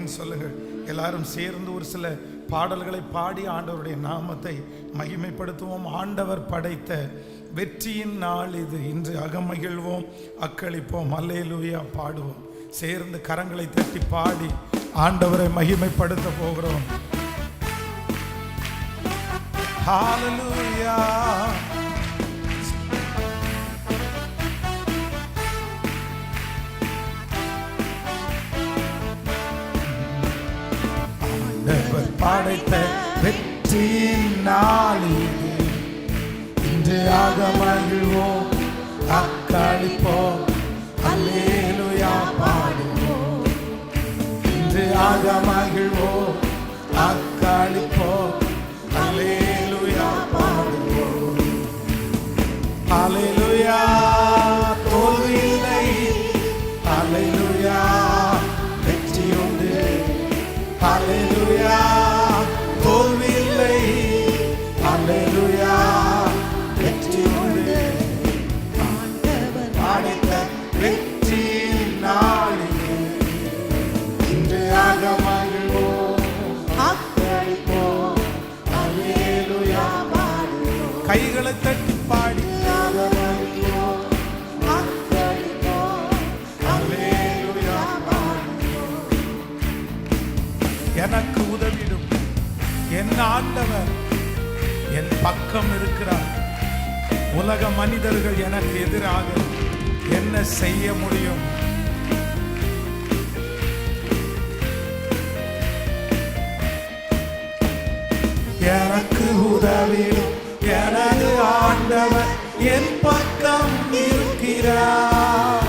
ஆமேன்னு சொல்லுங்கள்? எல்லாரும் சேர்ந்து ஒரு சில பாடல்களை பாடி ஆண்டவருடைய நாமத்தை மகிமைப்படுத்துவோம். ஆண்டவர் படைத்த வெற்றியின் நாள் இது. இன்று அகமகிழ்வோம் அக்களிப்போம் அல்லையிலூயா பாடுவோம். சேர்ந்து கரங்களை தட்டி பாடி ஆண்டவரை மகிமைப்படுத்த போகிறோம். Hallelujah. ஆண்டவர் படைத்த வெற்றியின் நாளில் இன்று ஆக மகிழ்வோம் அக்களிப்போம். என் ஆண்டவர் என் பக்கம் இருக்கிறார். உலக மனிதர்கள் எனக்கு எதிராக என்ன செய்ய முடியும்? எனக்கு உதவிடும் எனது ஆண்டவர் என் பக்கம் இருக்கிறார்.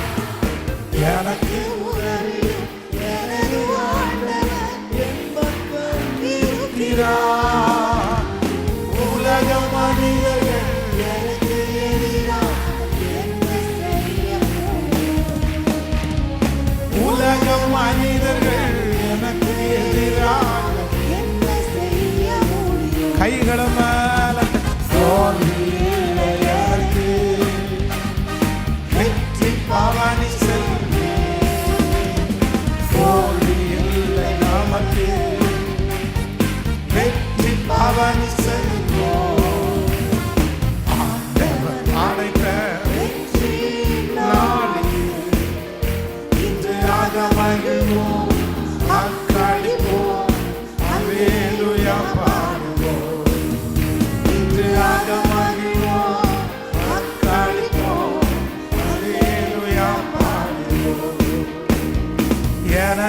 எனக்கு உதவிடும் எனது ஆண்டவர் என் பக்கம் இருக்கிறார். கைகளை மேல தோல்வி இல்லை எனக்கு. வெற்றி பவனி செல்வே. தோல்வி இல்லை நமக்கு வெற்றி பவனி செல்வோம் ஆண்டவர் அழைத்த நாளில் இன்று ஆக மகிழ்வோம்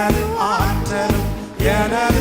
የነን አንተንም የነን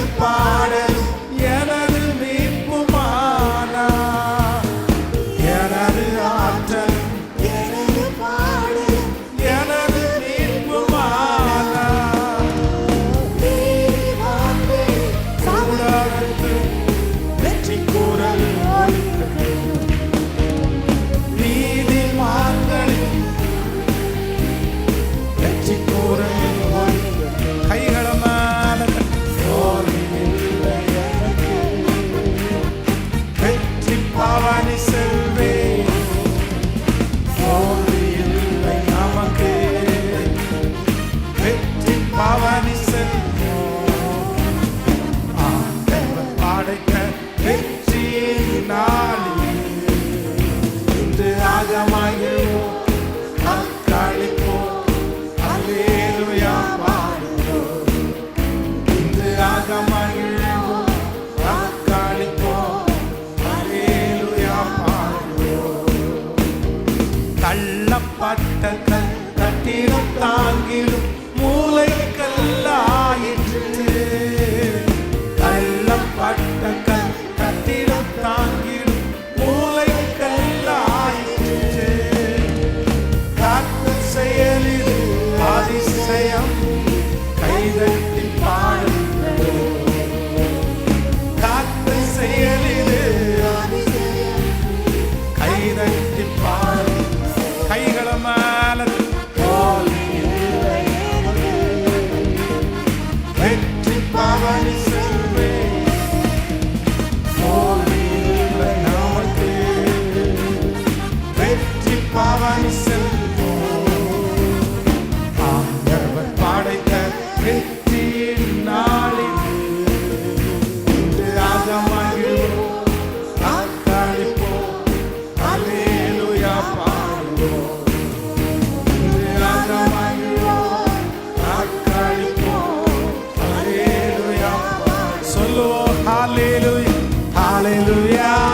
கட்டப்பட்ட கட்டிடம் தாங்கிடும் மூளை கல்ல பாவாய் செல்வோம் படைத்த வெற்றியின் நாளில் இன்று ஆகமகிழ்வோம் அத்தாளிப்போம் அலேலுயா பாடுவோம் இன்று ஆகமகிழ்வோம் அத்தாளிப்போம் அலேலுயா hallelujah